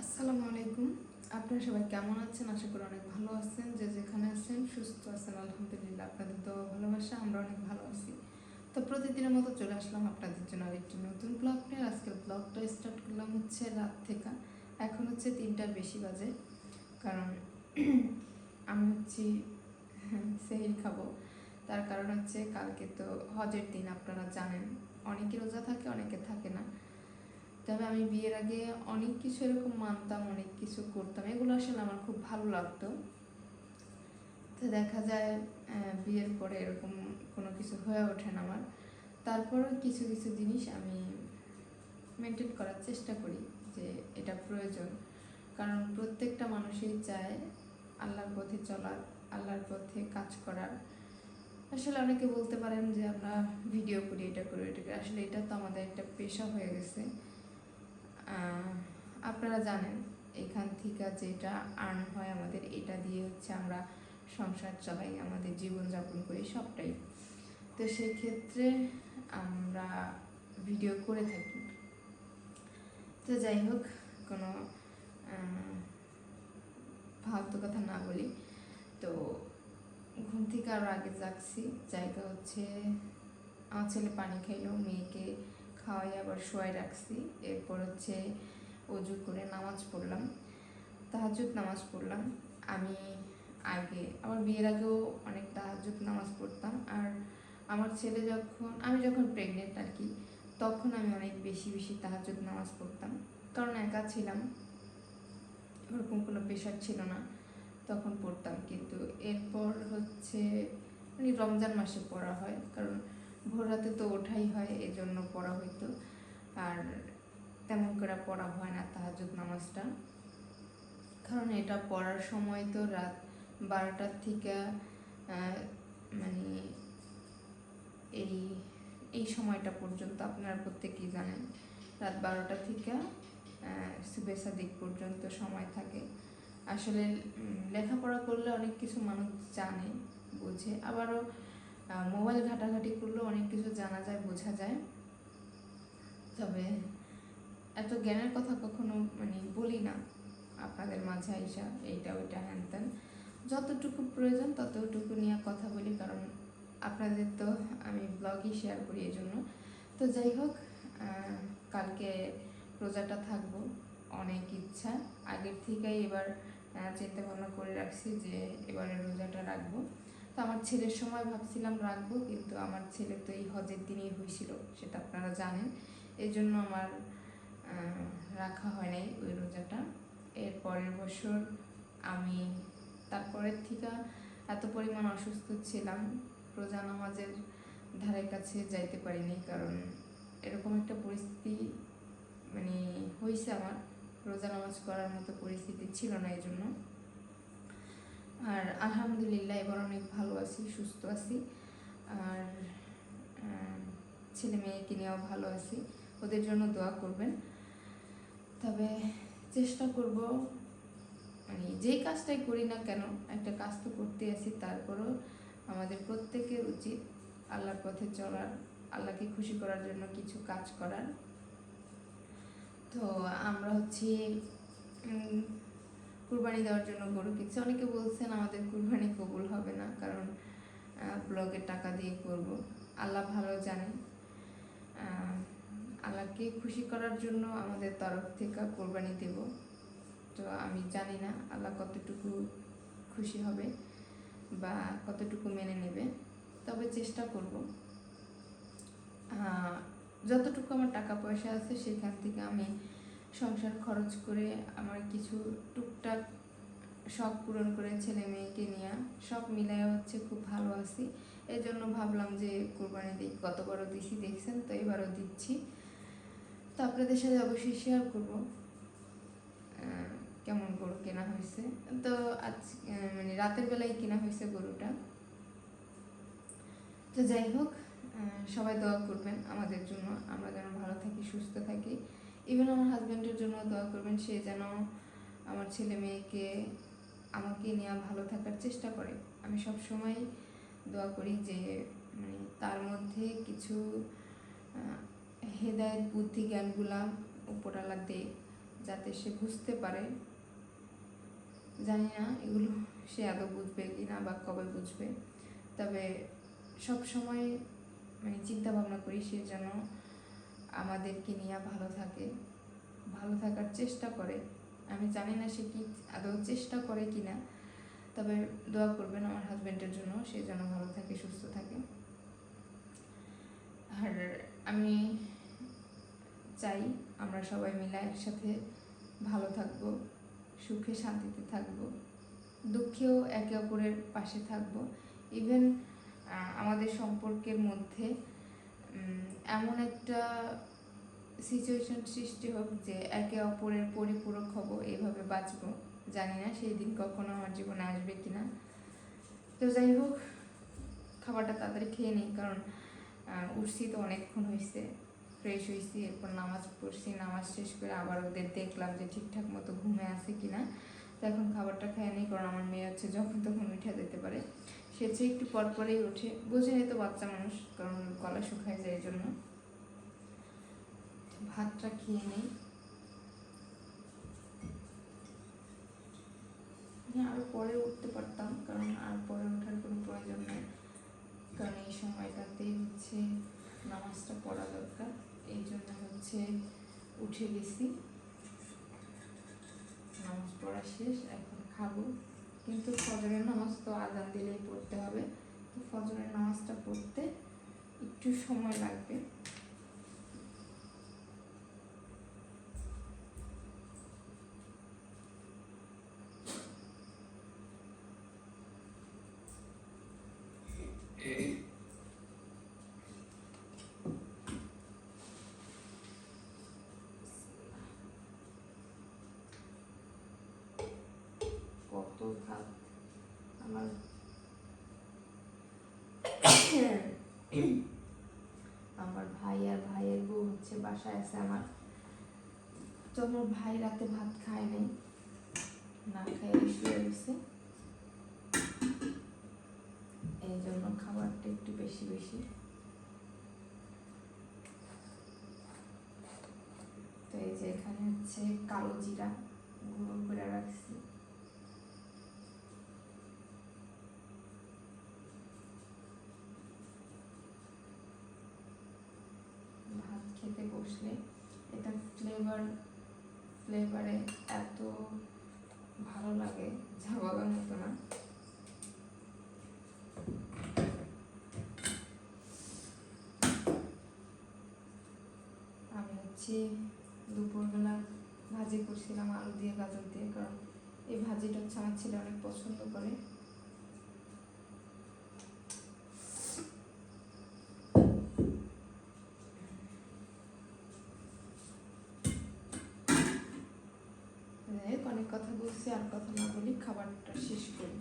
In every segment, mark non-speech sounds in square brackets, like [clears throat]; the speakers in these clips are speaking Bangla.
আসসালামু আলাইকুম। আপনারা সবাই কেমন আছেন? আশা করি অনেক ভালো আছেন। যে যেখানে আছেন, সুস্থ আছেন, আলহামদুলিল্লাহ। আপনাদের তো ভালোবাসা, আমরা অনেক ভালো আছি। তো প্রতিদিনের মতো চলে আসলাম আপনাদের জন্য আরেকটি নতুন ব্লগ নিয়ে। আজকের ব্লগটা স্টার্ট করলাম হচ্ছে রাত থেকে। এখন হচ্ছে তিনটার বেশি বাজে। কারণ [clears throat] আমি হচ্ছি সেহির খাব। তার কারণ হচ্ছে কালকে তো হজের দিন, আপনারা জানেন। অনেকে রোজা থাকে, অনেকে থাকে না। তবে আমি বিয়ের আগে অনেক কিছু এরকম মানতাম, অনেক কিছু করতাম। এগুলো আসলে আমার খুব ভালো লাগতো। তো দেখা যায় বিয়ের পরে এরকম কোনো কিছু হয়ে ওঠে না আমার। তারপরও কিছু কিছু জিনিস আমি মেনটেন করার চেষ্টা করি যে এটা প্রয়োজন। কারণ প্রত্যেকটা মানুষই চায় আল্লাহর পথে চলার, আল্লাহর পথে কাজ করার। আসলে অনেকে বলতে পারেন যে, আমরা ভিডিও করি, এটা করি এটা করি। আসলে এটা তো আমাদের একটা পেশা হয়ে গেছে। আপনারা জানেন, এখান থেকে যেটা আর্ন হয় আমাদের, এটা দিয়ে হচ্ছে আমরা সংসার চালাই, আমাদের জীবনযাপন করি, সবটাই। তো সেই ক্ষেত্রে আমরা ভিডিও করে থাকি। তো যাই হোক, কোনো ফালতু কথা না বলি। তো ঘুম থেকে আরও আগে যাচ্ছি জায়গা হচ্ছে, আমার ছেলে পানি খাইলো মেয়েকে খাওয়াই আবার শোয়াই রাখছি। এরপর হচ্ছে অজু করে নামাজ পড়লাম। তাহাজুদ নামাজ পড়লাম। আমি আগে আমার বিয়ের আগেও অনেক তাহাজুদ নামাজ পড়তাম। আর আমার ছেলে যখন, আমি যখন প্রেগনেন্ট আর কি, তখন আমি অনেক বেশি বেশি তাহাজুদ নামাজ পড়তাম। কারণ একা ছিলাম, ওরকম কোনো প্রেশার ছিল না। তখন পড়তাম। কিন্তু এরপর হচ্ছে মানে রমজান মাসে পড়া হয়। কারণ ভোর রাতে তো ওঠাই হয়, এজন্য পড়া হইতো। আর তেমন করে পড়া হয় না তাহাজুদ নামাজটা। কারণ এটা পড়ার সময় তো রাত বারোটার থেকে মানে এই এই সময়টা পর্যন্ত আপনারা প্রত্যেকেই জানেন। রাত বারোটা থেকে সুবেসা দিক পর্যন্ত সময় থাকে। আসলে লেখাপড়া করলে অনেক কিছু মানুষ জানে বোঝে। আবারও মোবাইল ঘাটাঘাটি করলে অনেক কিছু জানা যায় বোঝা যায়। তবে এত জ্ঞানের কথা কখনো মানে বলি না আপনাদের মাঝে আইসা এইটা ওইটা হ্যান ত্যান। যতটুকু প্রয়োজন ততটুকু নিয়ে কথা বলি কারণ আপনাদের তো আমি ব্লগই শেয়ার করি এই জন্য তো যাই হোক কালকে রোজাটা থাকব অনেক ইচ্ছা। আগের থেকেই এবার চিন্তা ভাবনা করে রাখছি যে এবারে রোজাটা রাখব। তো আমার ছেলের সময় ভাবছিলাম রাখব, কিন্তু আমার ছেলে তো এই হজের দিনেই হয়েছিল, সেটা আপনারা জানেন। এই জন্য আমার রাখা হয় নাই ওই রোজাটা। এর পরের বছর আমি তারপরের থেকে এত পরিমাণ অসুস্থ ছিলাম, রোজা নামাজের ধারে কাছে যাইতে পারিনি, কারণ এরকম একটা পরিস্থিতি মানে হয়েছে আমার। রোজা নামাজ করার মতো পরিস্থিতি ছিল না এই জন্য আর আলহামদুলিল্লাহ এবার অনেক ভালো আছি, সুস্থ আছি। আর ছেলে মেয়েকে নিয়েও ভালো আছি। ওদের জন্য দোয়া করবেন। তবে চেষ্টা করব মানে যেই কাজটাই করি না কেন, একটা কাজ তো করতে আছি, তারপরও আমাদের প্রত্যেকের উচিত আল্লাহর পথে চলার, আল্লাহকে খুশি করার জন্য কিছু কাজ করার। তো আমরা হচ্ছে কুরবানি দেওয়ার জন্য গরু কিনছি। অনেকে বলছেন আমাদের কুরবানি কবুল হবে না, কারণ ব্লগের টাকা দিয়ে করব। আল্লাহ ভালো জানে। আল্লাহকে খুশি করার জন্য আমাদের তরফ থেকে কোরবানি দেব। তো আমি জানি না আল্লাহ কতটুকু খুশি হবে বা কতটুকু মেনে নেবে, তবে চেষ্টা করব। যতটুকু আমার টাকা পয়সা আছে, সেখান থেকে আমি সংসার খরচ করে আমার কিছু টুকটাক শখ পূরণ করে ছেলে মেয়েকে নিয়ে সব মিলায় হচ্ছে খুব ভালো আছি। এই জন্য ভাবলাম যে কোরবানি দিই গতবারও দিছি, দেখছেন? তো এবারও দিচ্ছি। তো আপনাদের সাথে অবশ্যই শেয়ার করব কেমন গরু কেনা হয়েছে। তো আজ মানে রাতের বেলায় কেনা হয়েছে গরুটা। তো যাই হোক সবাই দোয়া করবেন আমাদের জন্য। আমরা যেন ভালো থাকি, সুস্থ থাকি। ইভেন আমার হাজব্যান্ডের জন্য দোয়া করবেন, সে যেন আমার ছেলে মেয়েকে, আমাকে নিয়ে ভালো থাকার চেষ্টা করে। আমি সব সময় দোয়া করি যে মানে তার মধ্যে কিছু হেদায়েত, বুদ্ধি, জ্ঞানগুলা উপরালা দেয় যাতে সে বুঝতে পারে। জানি না এগুলো সে আদৌ বুঝবে কি না বা কবে বুঝবে। তবে সব সময় মানে চিন্তা ভাবনা করি সে যেন আমাদেরকে নিয়ে ভালো থাকে, ভালো থাকার চেষ্টা করে। আমি জানি না সে কি আদৌ চেষ্টা করে কি না তবে দোয়া করবেন আমার হাজব্যান্ডের জন্য সে যেন ভালো থাকে, সুস্থ থাকে। আর আমি চাই আমরা সবাই মিলে একসাথে ভালো থাকব, সুখে শান্তিতে থাকব, দুঃখেও একে অপরের পাশে থাকব। ইভেন আমাদের সম্পর্কের মধ্যে এমন একটা সিচুয়েশন সৃষ্টি হোক যে একে অপরের পরিপূরক হব এইভাবে বাঁচবো, জানি না সেই দিন কখনো আমার জীবনে আসবে কিনা। তো যাই হোক, খাবারটা তাড়াতাড়ি খেয়ে নিই, কারণ উঠছি তো অনেকক্ষণ হয়েছে ফ্রেশ হয়েছি এরপর নামাজ পড়ছি, নামাজ শেষ করে আবার ওদের দেখলাম যে ঠিকঠাক মতো ঘুমে আছে কিনা। তো এখন খাবারটা খেয়ে নিই, কারণ আমার মেয়ে হচ্ছে যখন তখন উঠে যেতে পারে। সে হচ্ছে একটু পর পরেই ওঠে। বোঝেনি তো বাচ্চা মানুষ, কারণ গলা শুকায় যায় এই জন্য ভাতটা খেয়ে নেই। হ্যাঁ আরও পরে উঠতে পারতাম, কারণ আর পরে ওঠার কোনো প্রয়োজন নেই। কারণ এই সময়টাতেই হচ্ছে নামাজটা পড়া দরকার। এই জন্য হচ্ছে উঠে গেছি। নামাজ পড়া শেষ, এখন খাব। কিন্তু ফজরের নামাজ তো আদান দিলেই পড়তে হবে। তো ফজরের নামাজটা পড়তে একটু সময় লাগবে। ভাত আমার আমার ভাই আর ভাইয়ের বউ হচ্ছে বাসায় আছে, আমার তো আমার ভাই রাতে ভাত খায় নাই, না খেয়ে শুয়ে গেছে এই জন্য খাবারটা একটু বেশি বেশি। তো এই যে এখানে হচ্ছে কালো জিরা গুঁড়ো করে রাখছি ভাত খেতে বসলে এটা ফ্লেভার ফ্লেভারে এত ভালো লাগে, যা বলার মতো না। আমি হচ্ছে দুপুরবেলা ভাজি করছিলাম আলু দিয়ে গাজর দিয়ে, কারণ এই ভাজিটা হচ্ছে আমার ছেলে অনেক পছন্দ করে যাই হোক, অনেক কথা বলছি আর কথা না বলি খাবারটা শেষ করি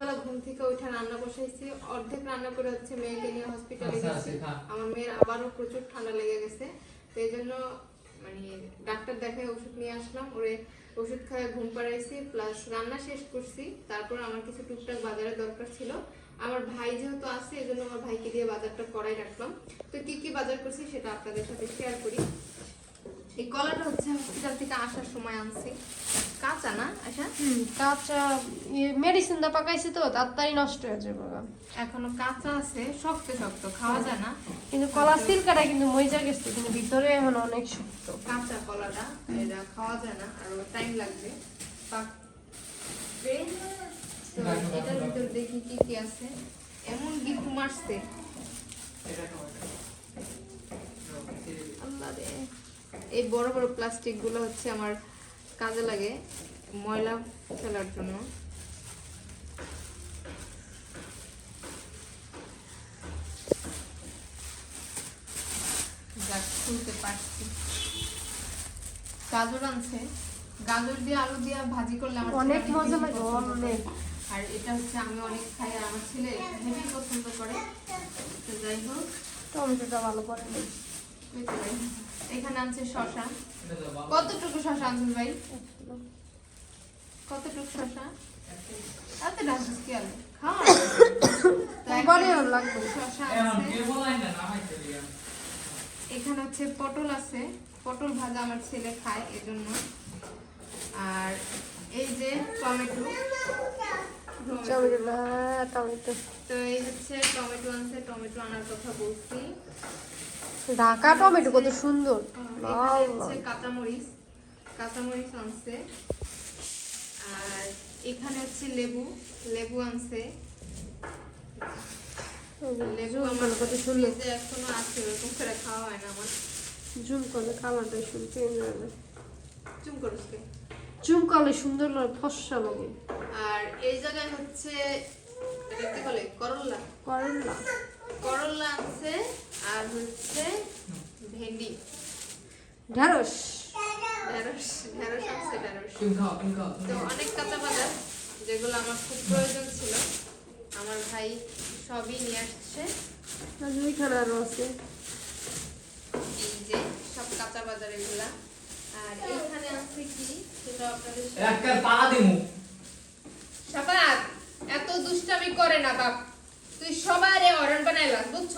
সকালে ঘুম থেকে উঠে রান্না বসাইছি অর্ধেক রান্না করে হচ্ছে মেয়েকে নিয়ে হসপিটালে আচ্ছা, গেছি। আচ্ছা, হ্যাঁ। আমার মেয়ের আবারও প্রচুর ঠান্ডা লেগে গেছে তো এই জন্য মানে ডাক্তার দেখায় ওষুধ নিয়ে আসলাম ওরে ওষুধ খাওয়া ঘুম পাড়াইছি প্লাস রান্না শেষ করছি তারপর আমার কিছু টুকটাক বাজারের দরকার ছিল। আমার ভাই যেহেতু আছে এই জন্য আমার ভাইকে দিয়ে বাজারটা করাই রাখলাম। তো কি কি বাজার করছি সেটা আপনাদের সাথে শেয়ার করি। এই কলাটা হচ্ছে হসপিটাল থেকে আসার সময় আনছি। কাঁচা না আচ্ছা হুম, কাঁচা মেডিসিন দা পাকাইছে তো তাড়াতাড়ি নষ্ট হয়ে যাবে। এখনও কাঁচা আছে শক্ত শক্ত খাওয়া যায় না। কিন্তু কলা সিলকাটা কিন্তু মজা গেছে কিন্তু ভিতরে এখন অনেক শক্ত। কাঁচা কলাটা এটা খাওয়া যায় না আর টাইম লাগবে। পাকবে তো এটার ভিতর দেখি কি কি আছে। এমন গিফট মারছে। রে। এই বড় বড় প্লাস্টিকগুলো হচ্ছে আমার কাজে লাগে ময়লা ফেলার জন্য। যাক খুলতে পারছি গাজর আনছে। গাজর দিয়ে আলু দিয়ে ভাজি করলে আমার অনেক মজা লাগে, অনেক। আর এটা হচ্ছে আমি অনেক খাই আর আমার ছেলে হেভি পছন্দ করে। যাই হোক। টমেটোটা ভালো করে। এখানে আনছে শশা। কতটুকু শশা আনছেন ভাই? কতটুকু শশা? এত ডাকিস কি আলু খাওয়া ভালো লাগবে। শশা এখানে হচ্ছে পটল আছে। পটল ভাজা আমার ছেলে খায় এজন্য। আর এই যে টমেটো। টমেটো টমেটো তো এই হচ্ছে টমেটো আনছে টমেটো আনার কথা বলছি। ঢাকা টমেটো কত সুন্দর। এখানে হচ্ছে কাঁচামরিচ কাঁচামরিচ আনছে। আর এখানে হচ্ছে লেবু লেবু আনছে। লেবু আমার কত সুন্দর। এখনও আছে ওরকম করে খাওয়া হয় না আমার। জুম করলে কালারটা সুন্দর চেঞ্জ হবে চুম করিস কে? জুম করলে সুন্দর লাগে ফসা লাগে। আর এই জায়গায় হচ্ছে কি বলে? করল্লা করেন না করল্লা আছে আর হচ্ছে ভেন্ডি। ঢেঁড়স। ঢেঁড়স ঢেঁড়স আছে খাও তো অনেক কাঁচা বাজার যেগুলো আমার খুব প্রয়োজন ছিল। আমার ভাই সবই নিয়ে আসছে। আর ওইখানে আরও আছে। এই যে সব কাঁচা বাজার এগুলা। আর এইখানে আছে কি? সেটা আপনাদের একটা তালা দিমু। শাবাত এত দুষ্টামি করে না বাপ। তুই সবারে অরণ বানাইলাস বুঝছ?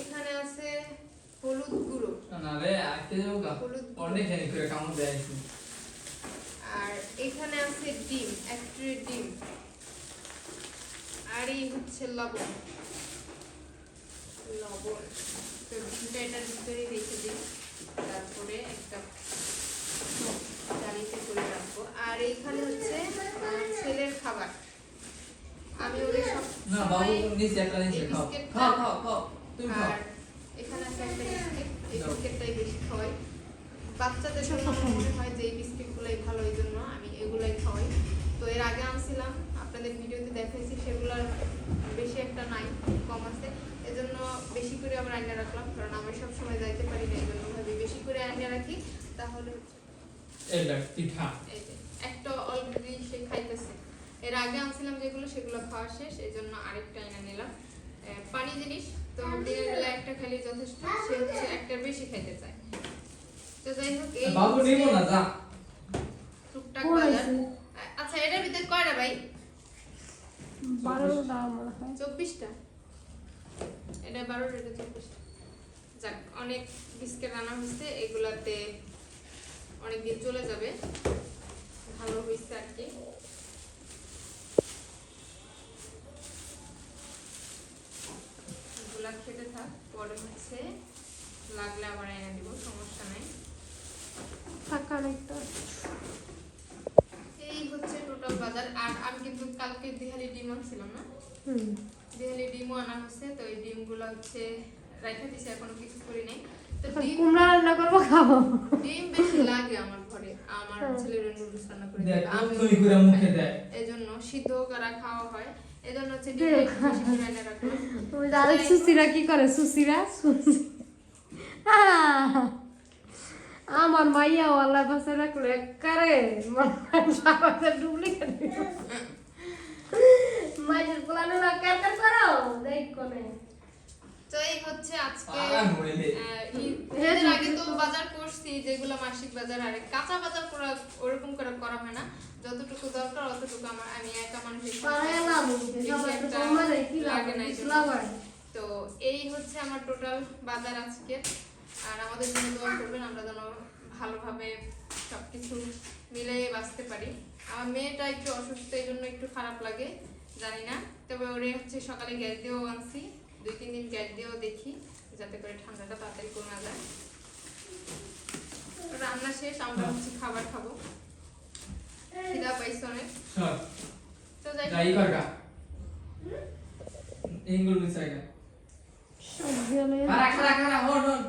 এখানে আছে হলুদ গুঁড়ো। না রে আইতে যাও হলুদ অনেক খানি করে কামড় দেয় আর এখানে আছে ডিম এক ট্রে ডিম। আর এই হচ্ছে লবণ। লবণ তো ডিমটা এটার ভিতরে রেখে দিই তারপরে একটা জালিতে করে রাখব আর এইখানে হচ্ছে ছেলের খাবার আমি ওরে সব না বাবু নিচে একটা জিনিস খাও খাও খাও খাও তুমি খাও। এখানে আছে একটা বিস্কিট এই বিস্কিটটাই বেশি খাওয়াই। বাচ্চাদের মনে হয় যে এই বিস্কিটগুলাই ভালো এই জন্য আমি এগুলাই খাওয়াই। তো এর আগে আনছিলাম আপনাদের ভিডিওতে দেখাইছি সেগুলোর বেশি একটা নাই কম আছে। এজন্য বেশি করে আবার আইনা রাখলাম কারণ আমি সব সময় যাইতে পারি না এই জন্য ভাবি বেশি করে আইনা রাখি তাহলে হচ্ছে এই দেখ পিঠা। একটা অলরেডি সে খাইতেছে। এর আগে আনছিলাম যেগুলো সেগুলো খাওয়া শেষ এই জন্য আরেকটা এনে নিলাম। পানি জিনিস তো দিনের বেলা একটা খেলে যথেষ্ট সে হচ্ছে একটার বেশি খাইতে চায়। তো যাই হোক এই বাবু নিব না যা। টুকটাক বাজার। আচ্ছা এটার ভিতরে কয়টা ভাই? বারোটা মনে হয়। চব্বিশটা? এটা বারোটা এটা চব্বিশটা যাক অনেক বিস্কিট আনা হয়েছে এগুলাতে অনেক দিন চলে যাবে। ভালো হয়েছে আর কি। এগুলা খেতে থাক পরে হচ্ছে লাগলে আবার এনে দিব সমস্যা নাই। টাকা অনেকটা এই হচ্ছে টোটাল বাজার। আর আমি কিন্তু কালকে দিহালি ডিম আনছিলাম না? হুম। দিহালি ডিমও আনা হচ্ছে তো এই ডিমগুলো হচ্ছে রাখা দিছে এখনও কিছু করি নাই। তো ডিম কুমড়া রান্না করব খাব। ডিম বেশি লাগে আমার ঘরে। আমার ছেলের নুডলস রান্না করে দেয়। আমি তুই করে মুখে দেয়। এজন্য সিদ্ধ করা খাওয়া হয়। এজন্য হচ্ছে ডিম বেশি করে এনে রাখলাম ওই দাদা সুসিরা কি করে? সুসিরা? আমার মাইয়া আল্লাহ পাশে রাখল একবারে ডুপ্লিকেট মাইয়ের পোলানো না কার করো দেখ কোনে। তো এই হচ্ছে আজকে ঈদের আগে তো বাজার করছি যেগুলো মাসিক বাজার আর কাঁচা বাজার করা ওরকম করে করা হয় না। যতটুকু দরকার অতটুকু আমার আমি একা মানুষ না লাগে না তো এই হচ্ছে আমার টোটাল বাজার আজকে। আর আমাদের জন্য দোয়া করবেন আমরা যেন ভালোভাবে সবকিছু মিলে বাঁচতে পারি। আমার মেয়েটা একটু অসুস্থ এই জন্য একটু খারাপ লাগে জানি না। তবে ওরে হচ্ছে সকালে গ্যাস দিয়েও আনছি দুই তিন দিন গ্যাস দিয়েও দেখি যাতে করে ঠান্ডাটা তাড়াতাড়ি কমে যায়। রান্না শেষ আমরা হচ্ছে খাবার খাব। খিদা পাইছে অনেক। তো যাই যাই কর গা ইংগুল মিসাইগা সবজি আনে খারা খারা খারা হন হন